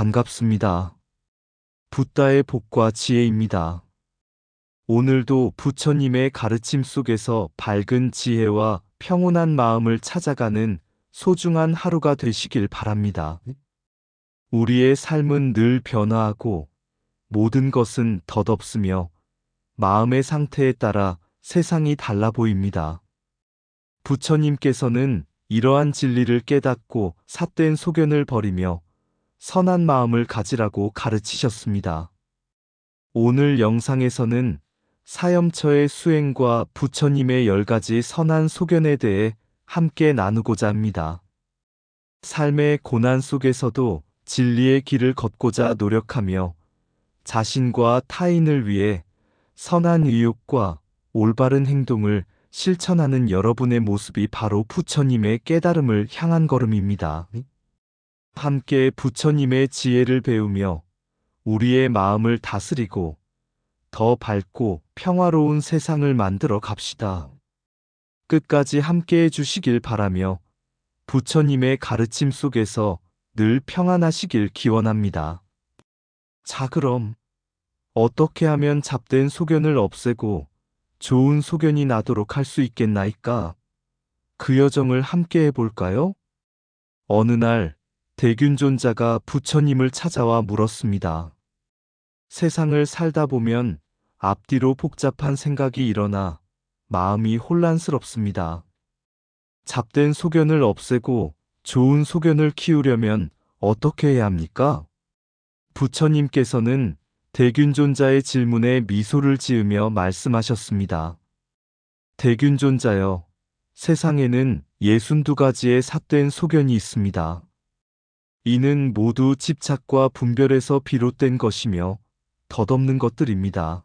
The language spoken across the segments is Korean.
반갑습니다. 붓다의 복과 지혜입니다. 오늘도 부처님의 가르침 속에서 밝은 지혜와 평온한 마음을 찾아가는 소중한 하루가 되시길 바랍니다. 우리의 삶은 늘 변화하고 모든 것은 덧없으며 마음의 상태에 따라 세상이 달라 보입니다. 부처님께서는 이러한 진리를 깨닫고 삿된 소견을 버리며 선한 마음을 가지라고 가르치셨습니다. 오늘 영상에서는 사염처의 수행과 부처님의 열 가지 선한 소견에 대해 함께 나누고자 합니다. 삶의 고난 속에서도 진리의 길을 걷고자 노력하며 자신과 타인을 위해 선한 의욕과 올바른 행동을 실천하는 여러분의 모습이 바로 부처님의 깨달음을 향한 걸음입니다. 함께 부처님의 지혜를 배우며 우리의 마음을 다스리고 더 밝고 평화로운 세상을 만들어 갑시다. 끝까지 함께 해 주시길 바라며 부처님의 가르침 속에서 늘 평안하시길 기원합니다. 자, 그럼 어떻게 하면 잡된 소견을 없애고 좋은 소견이 나도록 할 수 있겠나이까? 그 여정을 함께 해볼까요? 어느 날 대균존자가 부처님을 찾아와 물었습니다. 세상을 살다 보면 앞뒤로 복잡한 생각이 일어나 마음이 혼란스럽습니다. 잡된 소견을 없애고 좋은 소견을 키우려면 어떻게 해야 합니까? 부처님께서는 대균존자의 질문에 미소를 지으며 말씀하셨습니다. 대균존자여, 세상에는 예순두 가지의 삿된 소견이 있습니다. 이는 모두 집착과 분별에서 비롯된 것이며 덧없는 것들입니다.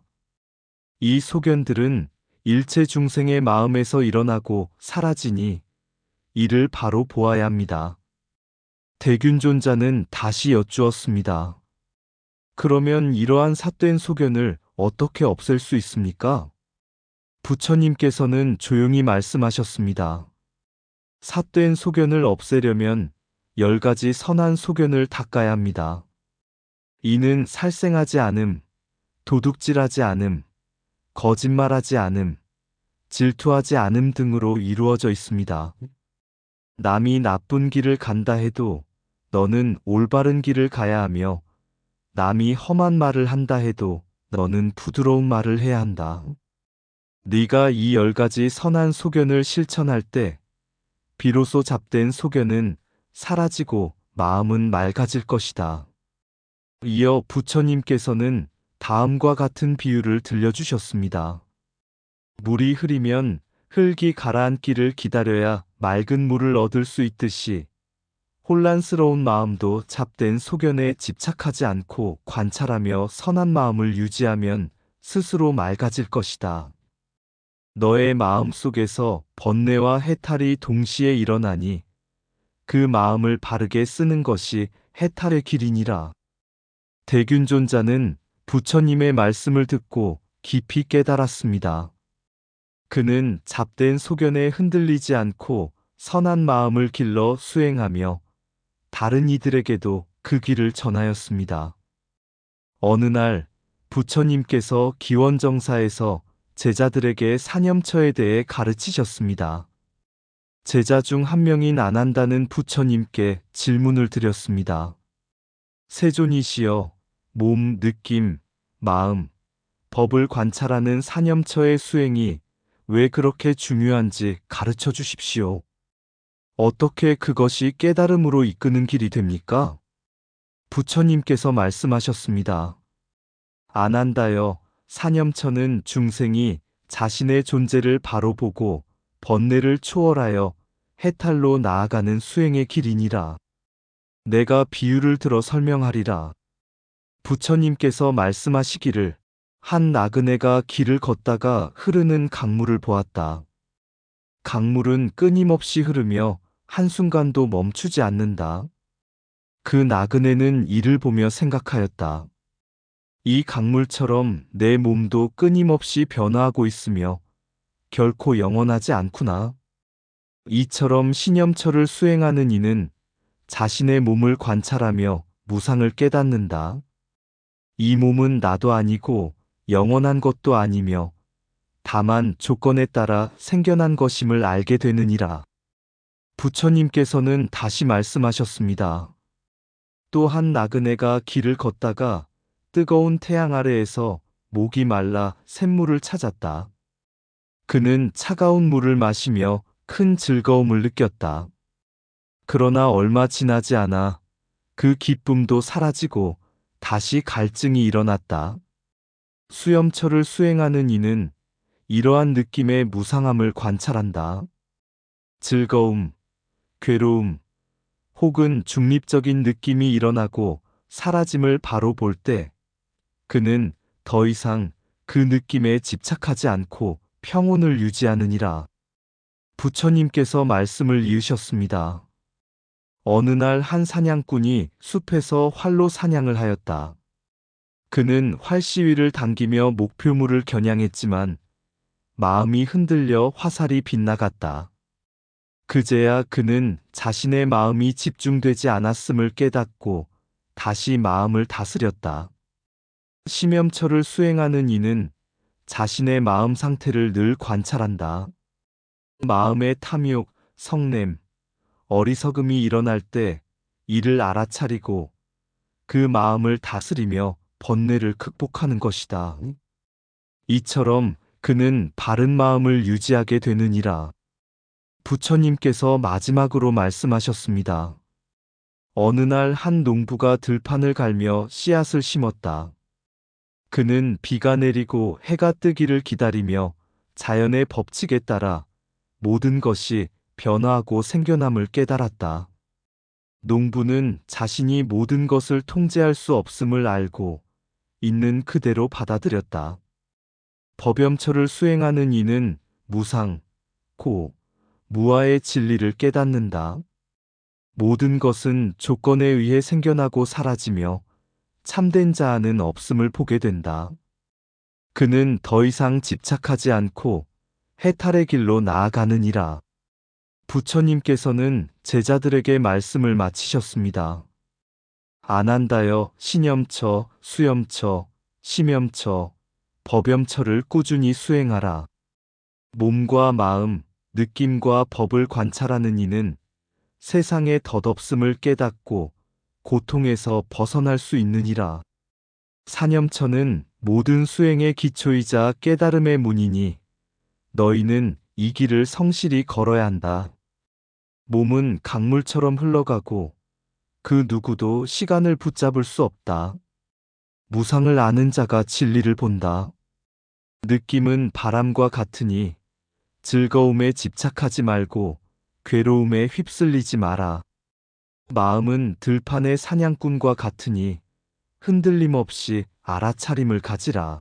이 소견들은 일체 중생의 마음에서 일어나고 사라지니 이를 바로 보아야 합니다. 대균존자는 다시 여쭈었습니다. 그러면 이러한 삿된 소견을 어떻게 없앨 수 있습니까? 부처님께서는 조용히 말씀하셨습니다. 삿된 소견을 없애려면 열 가지 선한 소견을 닦아야 합니다. 이는 살생하지 않음, 도둑질하지 않음, 거짓말하지 않음, 질투하지 않음 등으로 이루어져 있습니다. 남이 나쁜 길을 간다 해도 너는 올바른 길을 가야 하며 남이 험한 말을 한다 해도 너는 부드러운 말을 해야 한다. 네가 이 열 가지 선한 소견을 실천할 때 비로소 잡된 소견은 사라지고 마음은 맑아질 것이다. 이어 부처님께서는 다음과 같은 비유를 들려주셨습니다. 물이 흐리면 흙이 가라앉기를 기다려야 맑은 물을 얻을 수 있듯이 혼란스러운 마음도 잡된 소견에 집착하지 않고 관찰하며 선한 마음을 유지하면 스스로 맑아질 것이다. 너의 마음 속에서 번뇌와 해탈이 동시에 일어나니 그 마음을 바르게 쓰는 것이 해탈의 길이니라. 대균존자는 부처님의 말씀을 듣고 깊이 깨달았습니다. 그는 잡된 소견에 흔들리지 않고 선한 마음을 길러 수행하며 다른 이들에게도 그 길을 전하였습니다. 어느 날 부처님께서 기원정사에서 제자들에게 사념처에 대해 가르치셨습니다. 제자 중 한 명인 안한다는 부처님께 질문을 드렸습니다. 세존이시여, 몸, 느낌, 마음, 법을 관찰하는 사념처의 수행이 왜 그렇게 중요한지 가르쳐 주십시오. 어떻게 그것이 깨달음으로 이끄는 길이 됩니까? 부처님께서 말씀하셨습니다. 안한다여 사념처는 중생이 자신의 존재를 바로 보고 번뇌를 초월하여 해탈로 나아가는 수행의 길이니라. 내가 비유를 들어 설명하리라. 부처님께서 말씀하시기를 한 나그네가 길을 걷다가 흐르는 강물을 보았다. 강물은 끊임없이 흐르며 한순간도 멈추지 않는다. 그 나그네는 이를 보며 생각하였다. 이 강물처럼 내 몸도 끊임없이 변화하고 있으며 결코 영원하지 않구나. 이처럼 신념처를 수행하는 이는 자신의 몸을 관찰하며 무상을 깨닫는다. 이 몸은 나도 아니고 영원한 것도 아니며 다만 조건에 따라 생겨난 것임을 알게 되느니라. 부처님께서는 다시 말씀하셨습니다. 또한 나그네가 길을 걷다가 뜨거운 태양 아래에서 목이 말라 샘물을 찾았다. 그는 차가운 물을 마시며 큰 즐거움을 느꼈다. 그러나 얼마 지나지 않아 그 기쁨도 사라지고 다시 갈증이 일어났다. 수염철을 수행하는 이는 이러한 느낌의 무상함을 관찰한다. 즐거움, 괴로움, 혹은 중립적인 느낌이 일어나고 사라짐을 바로 볼 때 그는 더 이상 그 느낌에 집착하지 않고 평온을 유지하느니라. 부처님께서 말씀을 이으셨습니다. 어느 날 한 사냥꾼이 숲에서 활로 사냥을 하였다. 그는 활시위를 당기며 목표물을 겨냥했지만 마음이 흔들려 화살이 빗나갔다. 그제야 그는 자신의 마음이 집중되지 않았음을 깨닫고 다시 마음을 다스렸다. 심염철을 수행하는 이는 자신의 마음 상태를 늘 관찰한다. 마음의 탐욕, 성냄, 어리석음이 일어날 때 이를 알아차리고 그 마음을 다스리며 번뇌를 극복하는 것이다. 이처럼 그는 바른 마음을 유지하게 되느니라. 부처님께서 마지막으로 말씀하셨습니다. 어느 날 한 농부가 들판을 갈며 씨앗을 심었다. 그는 비가 내리고 해가 뜨기를 기다리며 자연의 법칙에 따라 모든 것이 변화하고 생겨남을 깨달았다. 농부는 자신이 모든 것을 통제할 수 없음을 알고 있는 그대로 받아들였다. 법염처를 수행하는 이는 무상, 고, 무아의 진리를 깨닫는다. 모든 것은 조건에 의해 생겨나고 사라지며 참된 자아는 없음을 보게 된다. 그는 더 이상 집착하지 않고 해탈의 길로 나아가느니라. 부처님께서는 제자들에게 말씀을 마치셨습니다. 안한다여 신염처, 수염처, 심염처, 법염처를 꾸준히 수행하라. 몸과 마음, 느낌과 법을 관찰하는 이는 세상의 덧없음을 깨닫고 고통에서 벗어날 수 있느니라. 사념처는 모든 수행의 기초이자 깨달음의 문이니 너희는 이 길을 성실히 걸어야 한다. 몸은 강물처럼 흘러가고 그 누구도 시간을 붙잡을 수 없다. 무상을 아는 자가 진리를 본다. 느낌은 바람과 같으니 즐거움에 집착하지 말고 괴로움에 휩쓸리지 마라. 마음은 들판의 사냥꾼과 같으니 흔들림 없이 알아차림을 가지라.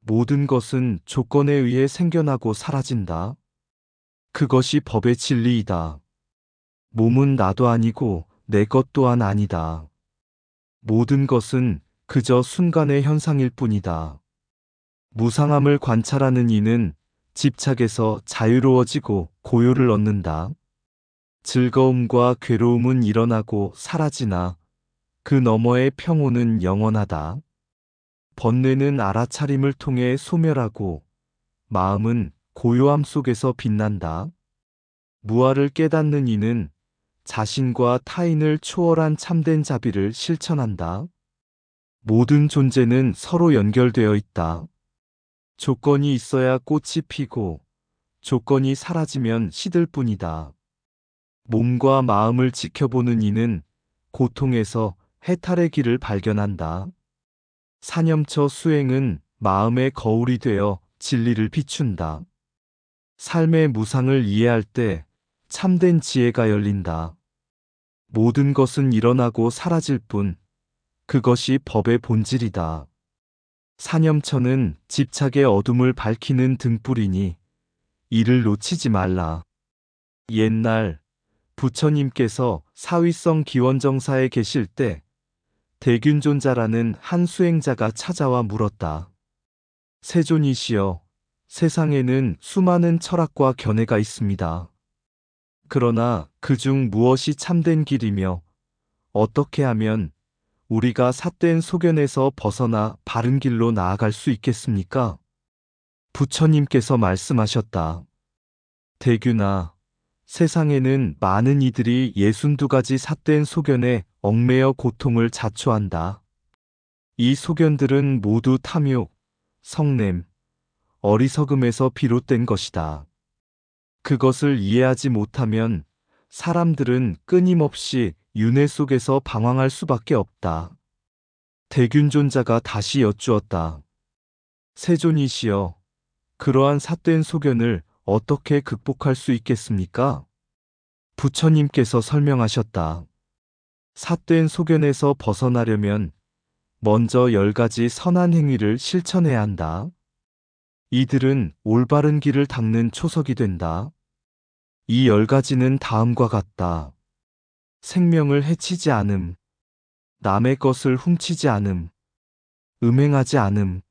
모든 것은 조건에 의해 생겨나고 사라진다. 그것이 법의 진리이다. 몸은 나도 아니고 내 것 또한 아니다. 모든 것은 그저 순간의 현상일 뿐이다. 무상함을 관찰하는 이는 집착에서 자유로워지고 고요를 얻는다. 즐거움과 괴로움은 일어나고 사라지나 그 너머의 평온은 영원하다. 번뇌는 알아차림을 통해 소멸하고 마음은 고요함 속에서 빛난다. 무아를 깨닫는 이는 자신과 타인을 초월한 참된 자비를 실천한다. 모든 존재는 서로 연결되어 있다. 조건이 있어야 꽃이 피고 조건이 사라지면 시들 뿐이다. 몸과 마음을 지켜보는 이는 고통에서 해탈의 길을 발견한다. 사념처 수행은 마음의 거울이 되어 진리를 비춘다. 삶의 무상을 이해할 때 참된 지혜가 열린다. 모든 것은 일어나고 사라질 뿐 그것이 법의 본질이다. 사념처는 집착의 어둠을 밝히는 등불이니 이를 놓치지 말라. 옛날 부처님께서 사위성 기원정사에 계실 때 대균존자라는 한 수행자가 찾아와 물었다. 세존이시여, 세상에는 수많은 철학과 견해가 있습니다. 그러나 그중 무엇이 참된 길이며 어떻게 하면 우리가 삿된 소견에서 벗어나 바른 길로 나아갈 수 있겠습니까? 부처님께서 말씀하셨다. 대규나 세상에는 많은 이들이 예순두 가지 삿된 소견에 얽매여 고통을 자초한다. 이 소견들은 모두 탐욕, 성냄, 어리석음에서 비롯된 것이다. 그것을 이해하지 못하면 사람들은 끊임없이 윤회 속에서 방황할 수밖에 없다. 대균존자가 다시 여쭈었다. 세존이시여, 그러한 삿된 소견을 어떻게 극복할 수 있겠습니까? 부처님께서 설명하셨다. 삿된 소견에서 벗어나려면 먼저 열 가지 선한 행위를 실천해야 한다. 이들은 올바른 길을 닦는 초석이 된다. 이 열 가지는 다음과 같다. 생명을 해치지 않음, 남의 것을 훔치지 않음, 음행하지 않음,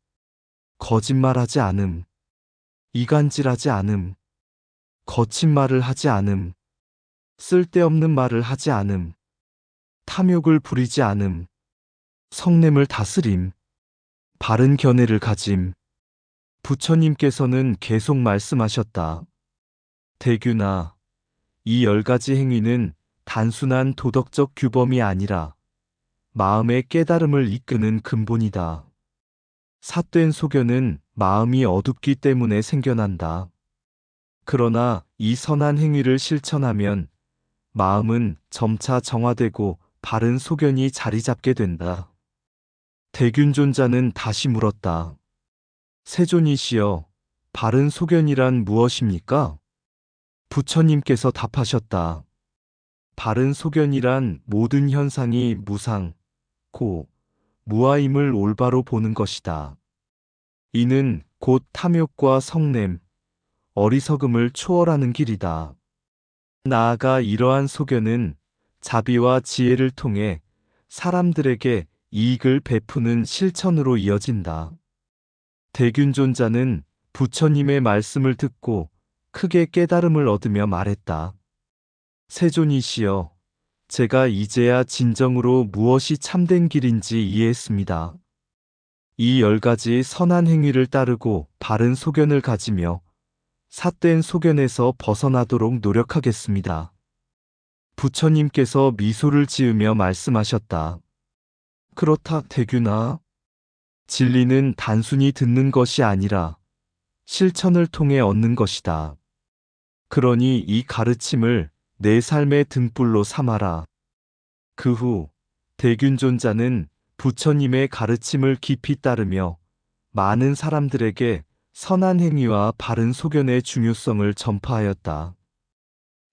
거짓말하지 않음, 이간질하지 않음, 거친 말을 하지 않음, 쓸데없는 말을 하지 않음, 탐욕을 부리지 않음, 성냄을 다스림, 바른 견해를 가짐. 부처님께서는 계속 말씀하셨다. 대규나 이 열 가지 행위는 단순한 도덕적 규범이 아니라 마음의 깨달음을 이끄는 근본이다. 삿된 소견은 마음이 어둡기 때문에 생겨난다. 그러나 이 선한 행위를 실천하면 마음은 점차 정화되고 바른 소견이 자리 잡게 된다. 대균존자는 다시 물었다. 세존이시여, 바른 소견이란 무엇입니까? 부처님께서 답하셨다. 바른 소견이란 모든 현상이 무상, 고, 무아임을 올바로 보는 것이다. 이는 곧 탐욕과 성냄, 어리석음을 초월하는 길이다. 나아가 이러한 소견은 자비와 지혜를 통해 사람들에게 이익을 베푸는 실천으로 이어진다. 대균존자는 부처님의 말씀을 듣고 크게 깨달음을 얻으며 말했다. 세존이시여, 제가 이제야 진정으로 무엇이 참된 길인지 이해했습니다. 이 열 가지 선한 행위를 따르고 바른 소견을 가지며 삿된 소견에서 벗어나도록 노력하겠습니다. 부처님께서 미소를 지으며 말씀하셨다. 그렇다, 대규나. 진리는 단순히 듣는 것이 아니라 실천을 통해 얻는 것이다. 그러니 이 가르침을 내 삶의 등불로 삼아라. 그 후 대균존자는 부처님의 가르침을 깊이 따르며 많은 사람들에게 선한 행위와 바른 소견의 중요성을 전파하였다.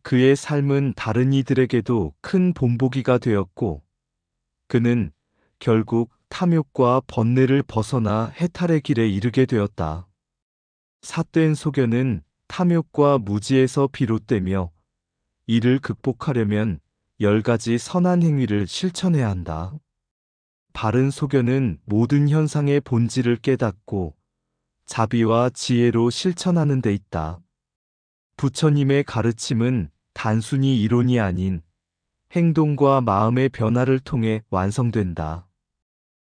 그의 삶은 다른 이들에게도 큰 본보기가 되었고, 그는 결국 탐욕과 번뇌를 벗어나 해탈의 길에 이르게 되었다. 삿된 소견은 탐욕과 무지에서 비롯되며 이를 극복하려면 열 가지 선한 행위를 실천해야 한다. 바른 소견은 모든 현상의 본질을 깨닫고 자비와 지혜로 실천하는 데 있다. 부처님의 가르침은 단순히 이론이 아닌 행동과 마음의 변화를 통해 완성된다.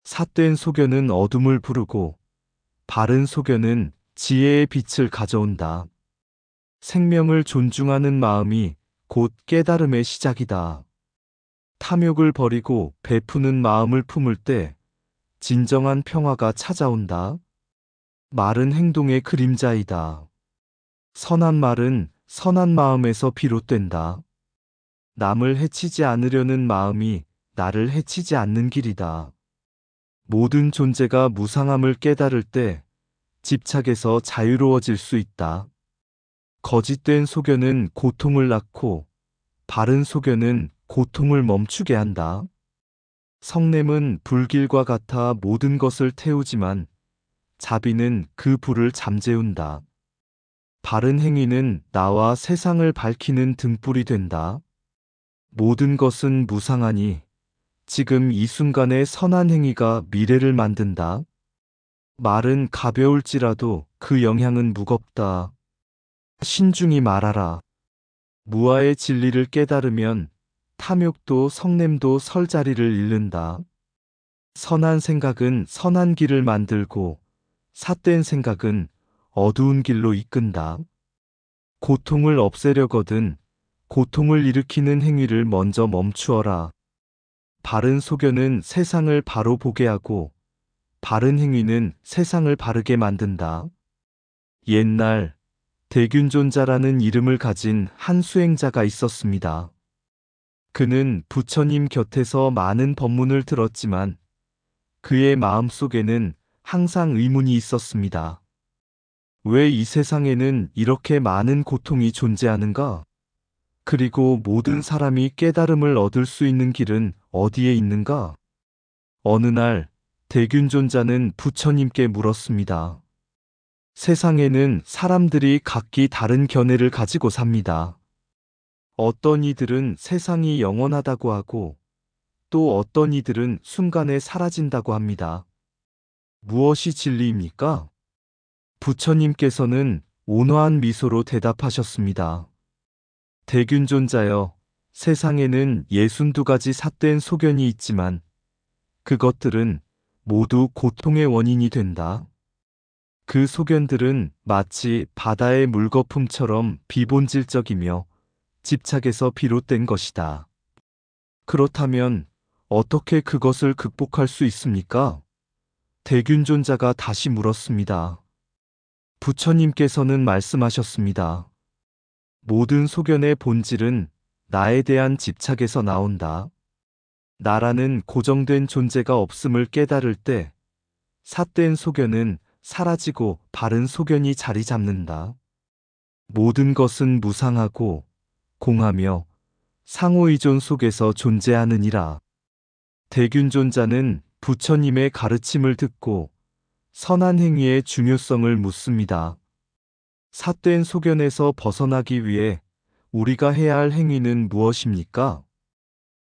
삿된 소견은 어둠을 부르고 바른 소견은 지혜의 빛을 가져온다. 생명을 존중하는 마음이 곧 깨달음의 시작이다. 탐욕을 버리고 베푸는 마음을 품을 때 진정한 평화가 찾아온다. 말은 행동의 그림자이다. 선한 말은 선한 마음에서 비롯된다. 남을 해치지 않으려는 마음이 나를 해치지 않는 길이다. 모든 존재가 무상함을 깨달을 때 집착에서 자유로워질 수 있다. 거짓된 소견은 고통을 낳고 바른 소견은 고통을 멈추게 한다. 성냄은 불길과 같아 모든 것을 태우지만 자비는 그 불을 잠재운다. 바른 행위는 나와 세상을 밝히는 등불이 된다. 모든 것은 무상하니 지금 이 순간의 선한 행위가 미래를 만든다. 말은 가벼울지라도 그 영향은 무겁다. 신중히 말하라. 무아의 진리를 깨달으면 탐욕도 성냄도 설 자리를 잃는다. 선한 생각은 선한 길을 만들고 삿된 생각은 어두운 길로 이끈다. 고통을 없애려거든 고통을 일으키는 행위를 먼저 멈추어라. 바른 소견은 세상을 바로 보게 하고 바른 행위는 세상을 바르게 만든다. 옛날 대균존자라는 이름을 가진 한 수행자가 있었습니다. 그는 부처님 곁에서 많은 법문을 들었지만 그의 마음 속에는 항상 의문이 있었습니다. 왜 이 세상에는 이렇게 많은 고통이 존재하는가? 그리고 모든 사람이 깨달음을 얻을 수 있는 길은 어디에 있는가? 어느 날 대균존자는 부처님께 물었습니다. 세상에는 사람들이 각기 다른 견해를 가지고 삽니다. 어떤 이들은 세상이 영원하다고 하고 또 어떤 이들은 순간에 사라진다고 합니다. 무엇이 진리입니까? 부처님께서는 온화한 미소로 대답하셨습니다. 대균존자여, 세상에는 예순두 가지 삿된 소견이 있지만 그것들은 모두 고통의 원인이 된다. 그 소견들은 마치 바다의 물거품처럼 비본질적이며 집착에서 비롯된 것이다. 그렇다면 어떻게 그것을 극복할 수 있습니까? 대균존자가 다시 물었습니다. 부처님께서는 말씀하셨습니다. 모든 소견의 본질은 나에 대한 집착에서 나온다. 나라는 고정된 존재가 없음을 깨달을 때 삿된 소견은 사라지고 바른 소견이 자리 잡는다. 모든 것은 무상하고 공하며 상호의존 속에서 존재하느니라. 대균존자는 부처님의 가르침을 듣고 선한 행위의 중요성을 묻습니다. 삿된 소견에서 벗어나기 위해 우리가 해야 할 행위는 무엇입니까?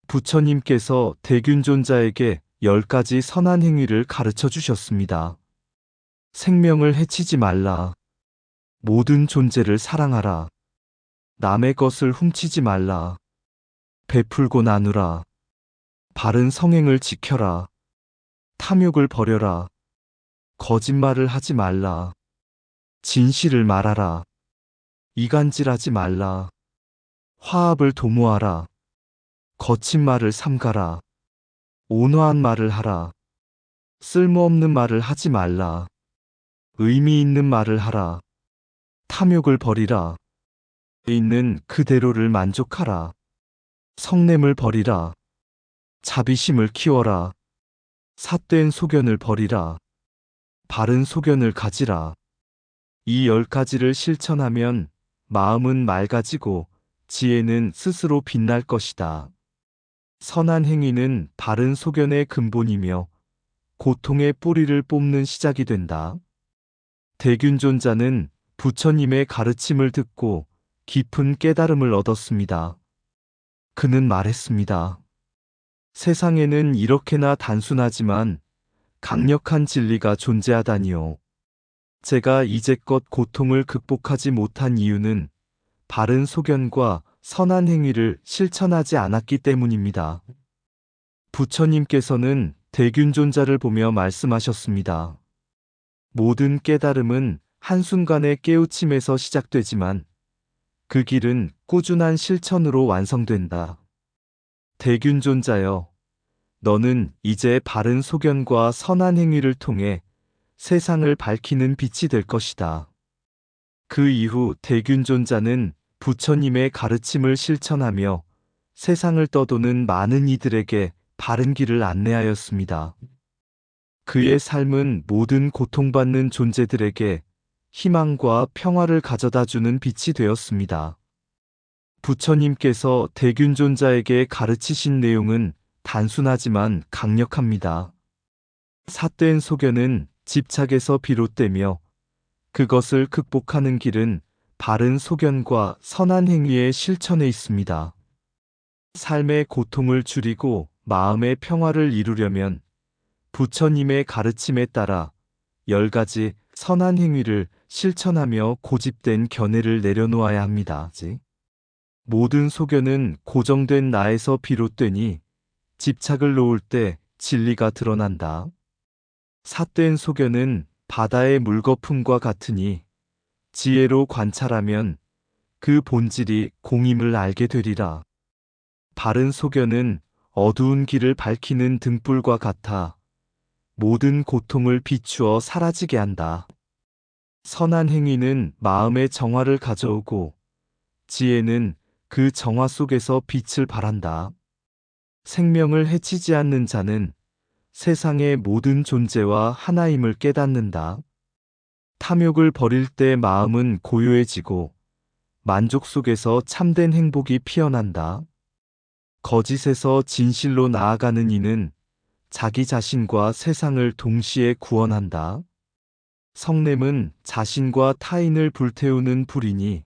부처님께서 대균존자에게 열 가지 선한 행위를 가르쳐 주셨습니다. 생명을 해치지 말라. 모든 존재를 사랑하라. 남의 것을 훔치지 말라. 베풀고 나누라. 바른 성행을 지켜라. 탐욕을 버려라. 거짓말을 하지 말라. 진실을 말하라. 이간질하지 말라. 화합을 도모하라. 거친 말을 삼가라. 온화한 말을 하라. 쓸모없는 말을 하지 말라. 의미 있는 말을 하라. 탐욕을 버리라. 있는 그대로를 만족하라. 성냄을 버리라. 자비심을 키워라. 삿된 소견을 버리라. 바른 소견을 가지라. 이 열 가지를 실천하면 마음은 맑아지고 지혜는 스스로 빛날 것이다. 선한 행위는 바른 소견의 근본이며 고통의 뿌리를 뽑는 시작이 된다. 대균존자는 부처님의 가르침을 듣고 깊은 깨달음을 얻었습니다. 그는 말했습니다. 세상에는 이렇게나 단순하지만 강력한 진리가 존재하다니요. 제가 이제껏 고통을 극복하지 못한 이유는 바른 소견과 선한 행위를 실천하지 않았기 때문입니다. 부처님께서는 대균존자를 보며 말씀하셨습니다. 모든 깨달음은 한순간의 깨우침에서 시작되지만 그 길은 꾸준한 실천으로 완성된다. 대균존자여, 너는 이제 바른 소견과 선한 행위를 통해 세상을 밝히는 빛이 될 것이다. 그 이후 대균존자는 부처님의 가르침을 실천하며 세상을 떠도는 많은 이들에게 바른 길을 안내하였습니다. 그의 삶은 모든 고통받는 존재들에게 희망과 평화를 가져다 주는 빛이 되었습니다. 부처님께서 대균존자에게 가르치신 내용은 단순하지만 강력합니다. 삿된 소견은 집착에서 비롯되며 그것을 극복하는 길은 바른 소견과 선한 행위의 실천에 있습니다. 삶의 고통을 줄이고 마음의 평화를 이루려면 부처님의 가르침에 따라 열 가지 선한 행위를 실천하며 고집된 견해를 내려놓아야 합니다. 모든 소견은 고정된 나에서 비롯되니 집착을 놓을 때 진리가 드러난다. 삿된 소견은 바다의 물거품과 같으니 지혜로 관찰하면 그 본질이 공임을 알게 되리라. 바른 소견은 어두운 길을 밝히는 등불과 같아 모든 고통을 비추어 사라지게 한다. 선한 행위는 마음의 정화를 가져오고 지혜는 그 정화 속에서 빛을 발한다. 생명을 해치지 않는 자는 세상의 모든 존재와 하나임을 깨닫는다. 탐욕을 버릴 때 마음은 고요해지고 만족 속에서 참된 행복이 피어난다. 거짓에서 진실로 나아가는 이는 자기 자신과 세상을 동시에 구원한다. 성냄은 자신과 타인을 불태우는 불이니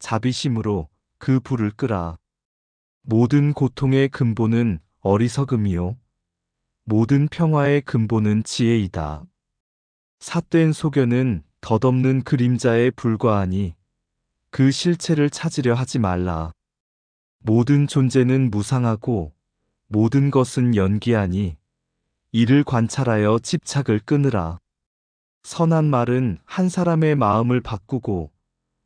자비심으로 그 불을 끄라. 모든 고통의 근본은 어리석음이요. 모든 평화의 근본은 지혜이다. 삿된 소견은 덧없는 그림자에 불과하니 그 실체를 찾으려 하지 말라. 모든 존재는 무상하고 모든 것은 연기하니 이를 관찰하여 집착을 끊으라. 선한 말은 한 사람의 마음을 바꾸고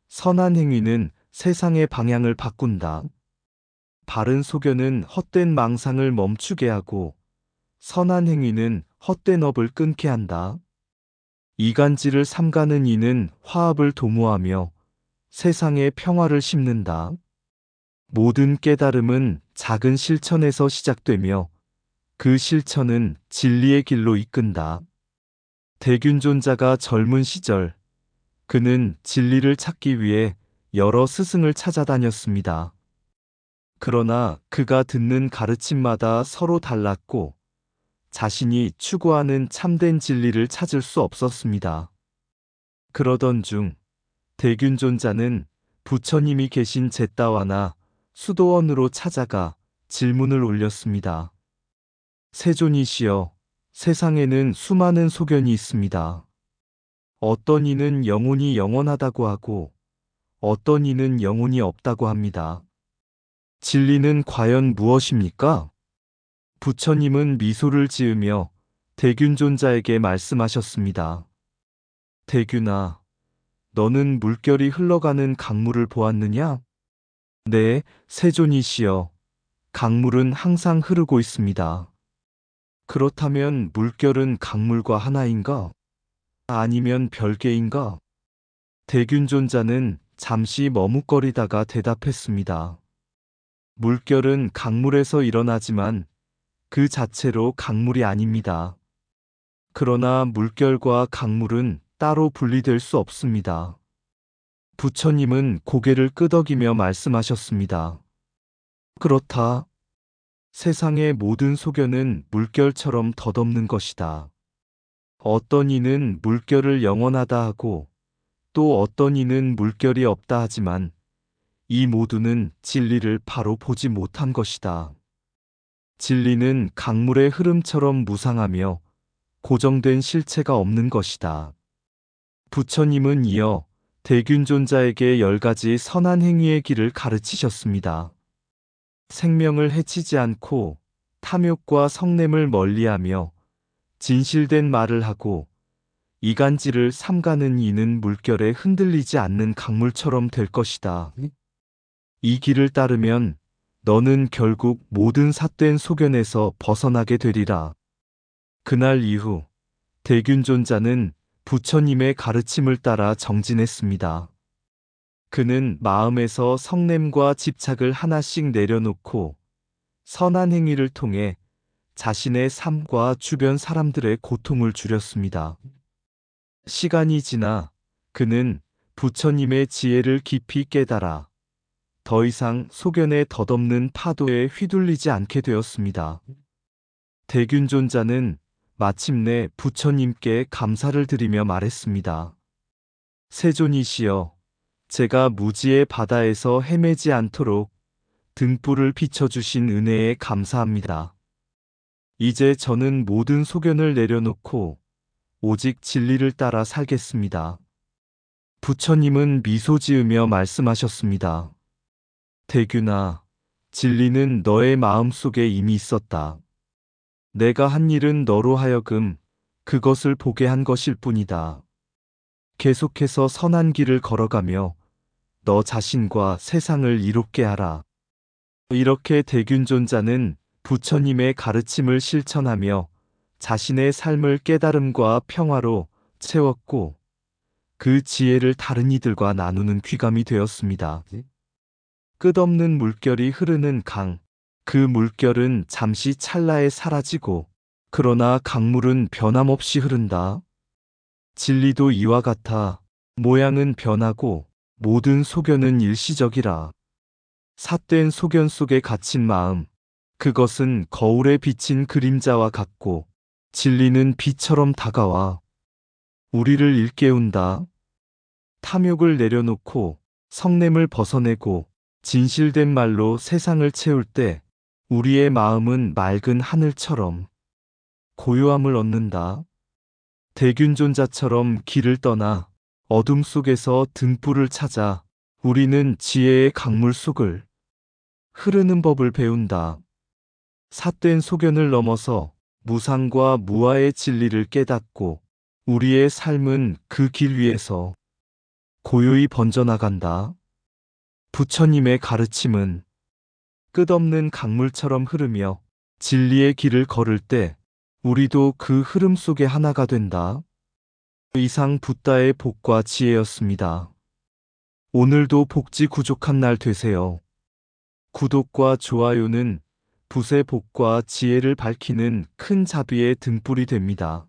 선한 행위는 세상의 방향을 바꾼다. 바른 소견은 헛된 망상을 멈추게 하고 선한 행위는 헛된 업을 끊게 한다. 이간질을 삼가는 이는 화합을 도모하며 세상의 평화를 심는다. 모든 깨달음은 작은 실천에서 시작되며 그 실천은 진리의 길로 이끈다. 대균존자가 젊은 시절 그는 진리를 찾기 위해 여러 스승을 찾아다녔습니다. 그러나 그가 듣는 가르침마다 서로 달랐고 자신이 추구하는 참된 진리를 찾을 수 없었습니다. 그러던 중 대균존자는 부처님이 계신 제따와나 수도원으로 찾아가 질문을 올렸습니다. 세존이시여, 세상에는 수많은 소견이 있습니다. 어떤 이는 영혼이 영원하다고 하고 어떤 이는 영혼이 없다고 합니다. 진리는 과연 무엇입니까? 부처님은 미소를 지으며 대균존자에게 말씀하셨습니다. 대균아, 너는 물결이 흘러가는 강물을 보았느냐? 네, 세존이시여. 강물은 항상 흐르고 있습니다. 그렇다면 물결은 강물과 하나인가? 아니면 별개인가? 대균존자는 잠시 머뭇거리다가 대답했습니다. 물결은 강물에서 일어나지만 그 자체로 강물이 아닙니다. 그러나 물결과 강물은 따로 분리될 수 없습니다. 부처님은 고개를 끄덕이며 말씀하셨습니다. 그렇다. 세상의 모든 소견은 물결처럼 덧없는 것이다. 어떤 이는 물결을 영원하다 하고 또 어떤 이는 물결이 없다 하지만 이 모두는 진리를 바로 보지 못한 것이다. 진리는 강물의 흐름처럼 무상하며 고정된 실체가 없는 것이다. 부처님은 이어 대균존자에게 열 가지 선한 행위의 길을 가르치셨습니다. 생명을 해치지 않고 탐욕과 성냄을 멀리하며 진실된 말을 하고 이간질을 삼가는 이는 물결에 흔들리지 않는 강물처럼 될 것이다. 이 길을 따르면 너는 결국 모든 삿된 소견에서 벗어나게 되리라. 그날 이후 대균존자는 부처님의 가르침을 따라 정진했습니다. 그는 마음에서 성냄과 집착을 하나씩 내려놓고 선한 행위를 통해 자신의 삶과 주변 사람들의 고통을 줄였습니다. 시간이 지나 그는 부처님의 지혜를 깊이 깨달아 더 이상 소견에 덧없는 파도에 휘둘리지 않게 되었습니다. 대균존자는 마침내 부처님께 감사를 드리며 말했습니다. 세존이시여, 제가 무지의 바다에서 헤매지 않도록 등불을 비춰주신 은혜에 감사합니다. 이제 저는 모든 소견을 내려놓고 오직 진리를 따라 살겠습니다. 부처님은 미소 지으며 말씀하셨습니다. 대균아, 진리는 너의 마음 속에 이미 있었다. 내가 한 일은 너로 하여금 그것을 보게 한 것일 뿐이다. 계속해서 선한 길을 걸어가며 너 자신과 세상을 이롭게 하라. 이렇게 대균존자는 부처님의 가르침을 실천하며 자신의 삶을 깨달음과 평화로 채웠고 그 지혜를 다른 이들과 나누는 귀감이 되었습니다. 끝없는 물결이 흐르는 강. 그 물결은 잠시 찰나에 사라지고 그러나 강물은 변함없이 흐른다. 진리도 이와 같아 모양은 변하고 모든 소견은 일시적이라. 삿된 소견 속에 갇힌 마음, 그것은 거울에 비친 그림자와 같고 진리는 비처럼 다가와 우리를 일깨운다. 탐욕을 내려놓고 성냄을 벗어내고 진실된 말로 세상을 채울 때 우리의 마음은 맑은 하늘처럼 고요함을 얻는다. 대균존자처럼 길을 떠나 어둠 속에서 등불을 찾아 우리는 지혜의 강물 속을 흐르는 법을 배운다. 삿된 소견을 넘어서 무상과 무아의 진리를 깨닫고 우리의 삶은 그 길 위에서 고요히 번져나간다. 부처님의 가르침은 끝없는 강물처럼 흐르며 진리의 길을 걸을 때 우리도 그 흐름 속의 하나가 된다. 이상 붓다의 복과 지혜였습니다. 오늘도 복지 구족한 날 되세요. 구독과 좋아요는 붓의 복과 지혜를 밝히는 큰 자비의 등불이 됩니다.